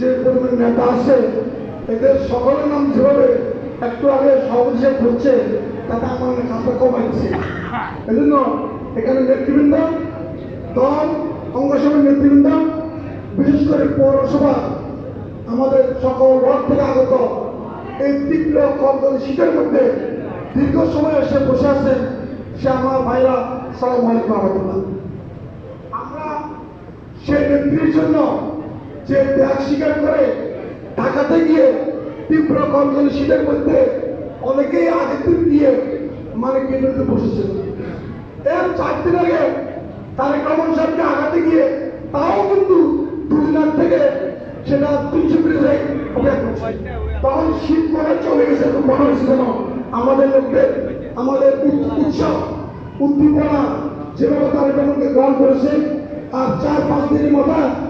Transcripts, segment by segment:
যে পরিমাণ নেতা আছে, এদের সকলের নাম যেভাবে একটু আগে সভাপতি সাহেব তাতে আমার কাজটা কমাইছে এই জন্য এখানে নেতৃবৃন্দ, দল, অঙ্গসভার নেতৃবৃন্দ, বিশেষ করে পৌরসভা, আমাদের সকল ওয়ার্ড থেকে আগত, এই তীব্র কলকাতা শীতের মধ্যে দীর্ঘ সময় এসে বসে আছেন সে আমার ভাইরা, সালাম আলাইকুম রহমতুল্লাহ। আমরা সেই নেত্রীর জন্য যে ত্যাগ স্বীকার করে ঢাকাতে গিয়ে তীব্র শীতের মধ্যে অনেকেই আগের দিন গিয়ে মানে কেন্দ্রতে বসেছে এর চার দিন আগে তারেক রহমান সাহেবকে আগাতে গিয়ে তাও কিন্তু লাখ থেকে সেটা তিনশো মিটার করছে। তখন শীত মনে চলে গেছে আমাদের লোকদের, আমাদের উৎ- উৎসব, উদ্দীপনা যেভাবে তারেক রহমানকে গ্রহণ করেছে, আর চার পাঁচ দিনের মাথা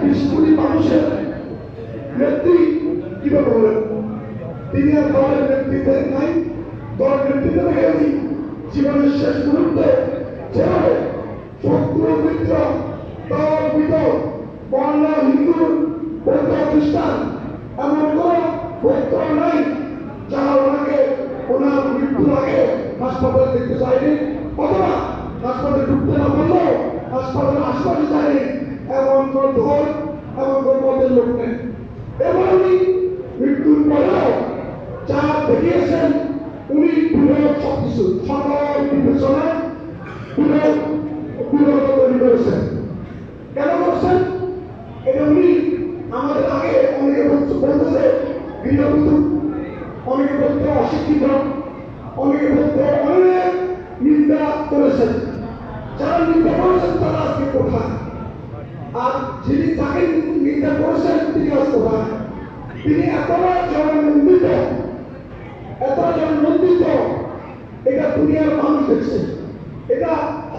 বিশ কোটি মানুষের নেত্রী কীভাবে হলেন? তিনি আর দলের নেতৃত্বে নাই। দলের নেতৃত্বে রেখে উনি জীবনের শেষ মুহূর্তে যেভাবে শত্রু মিত্র, দল, বিদল বর্ণ হিন্দু, বৌদ্ধ খ্রিস্টান, এমন কোন বৌদ্ধ নাই যারা ওনাকে, ওনার মৃত্যুর আগে হাসপাতালে দেখতে চায়নি, অথবা হাসপাতালে ঢুকতে না পারলেও হাসপাতালের আশপাশে যায়নি এমন কোন দল এমন কোন পদের লোক নেই এবং উনি মৃত্যুর পরেও যা দেখিয়েছেন উনি বিরোধ সবকিছু সকল বিবেচনায় বিরোধ বিরোধ তৈরি করেছেন কেন করছেন এটা উনি আমাদের আগে অনেকে বলছে বলতেছে অনেক নিন্দা করেছেন যারা নিন্দা আর যিনি তাকে নিন্দা করেছেন এটা দুনিয়ার মানুষ দেখছে এটা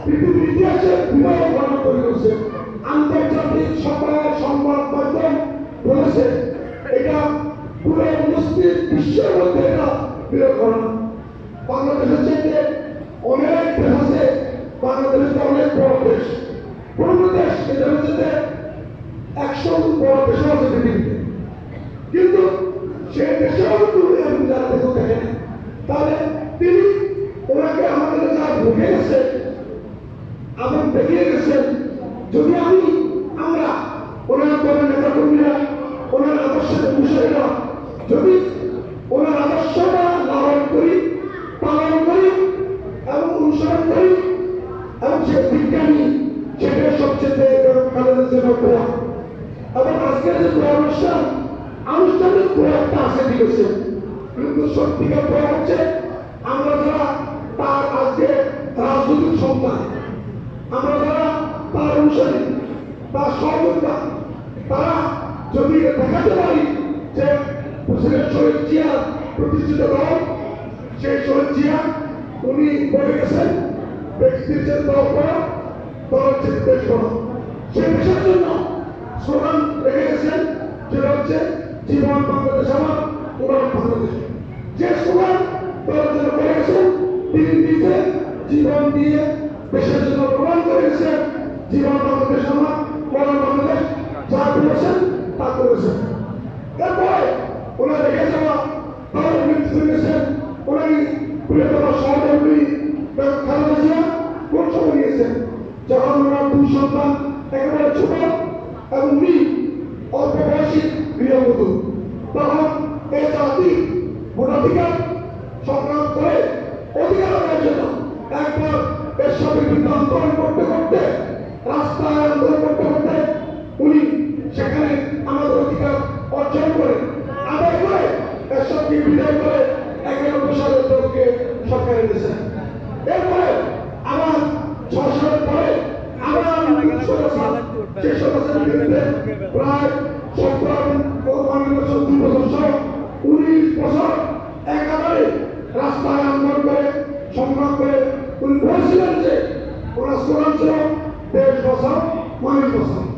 পৃথিবীর ইতিহাসে বিরল ঘটনা তৈরি আন্তর্জাতিক সকল সংবাদ মাধ্যম বলেছে, এটা পুরো মুসলিম বিশ্বের মধ্যে এটা বিরল ঘটনা বাংলাদেশের চাইতে অনেক দেশ আছে বাংলাদেশ অনেক বড় দেশ। কোন দেশ এটা হচ্ছে একশো বড় দেশ আছে পৃথিবীতে। কিন্তু সে দেশেও এরকম যারা দেখো দেখেন তাহলে তিনি ওনাকে আমাদের যা ভুগে গেছে এবং দেখিয়ে গেছেন যদি আমি আমরা ওনার দলের নেতা কর্মীরা ওনার অনুসারীরা যদি ওনার আদর্শটা লালন করি, পালন করি এবং অনুসরণ করি, এবং সে বিজ্ঞানী, সেটা সবচেয়ে খালেদের জন্য প্রভাব এবং আজকের অনুষ্ঠান, আনুষ্ঠানিক প্রভাবটা আছে, ঠিক আছে? কিন্তু সত্যিকার প্রভাব হচ্ছে, আমরা যারা তার আজকে রাজনৈতিক সন্তান আমরা যারা তার অনুসারী, তার সহযোগিতা তারা যদি দেখাতে পারি যে প্রেসিডেন্ট শহীদ জিয়া প্রতিষ্ঠিত সেই শহীদ জিয়া, উনি বলে গেছেন ব্যক্তির যে দল দেশের জন্য স্লোগান রেখে গেছেন সেটা হচ্ছে, জীবন বাংলাদেশ আমার উড়ান বাংলাদেশ। যে স্লোগান দলের জন্য করে গেছেন, তিনি নিজে জীবন দিয়ে দেশের জন্য প্রমাণ করে গেছেন, জীবন বাংলাদেশ আমার বাংলাদেশ যা করেছেন তা করেছেন এরপরে ওনার রেখে যাওয়া দলের নেতৃত্ব গেছেন ওনারই ওনার দুই সন্তান একেবারে ছোট এবং উনি অল্প বয়সী তখন এই জাতি ভোটাধিকার সংগ্রাম করে অধিকার আদায়ের জন্য এর সাথে বিরুদ্ধে আন্দোলন করতে করতে রাস্তায় আন্দোলন করতে করতে উনি সেখানে আমাদের অধিকার অর্জন করে আদায় করে একজনকে বিদায় করে একানব্বই সালের লোককে সরকারে দিয়েছেন এরপরে আবার ছ সালের পরে আমরা চেষ্টা করছেন প্রায় সতেরো দুই বছর সহ উনিশ বছর একেবারে রাস্তায় আন্দোলন করে, সংগ্রাম করে। উনি বলছিলেন যে ওরা স্মরণ ছিল বছর মানুষ বছর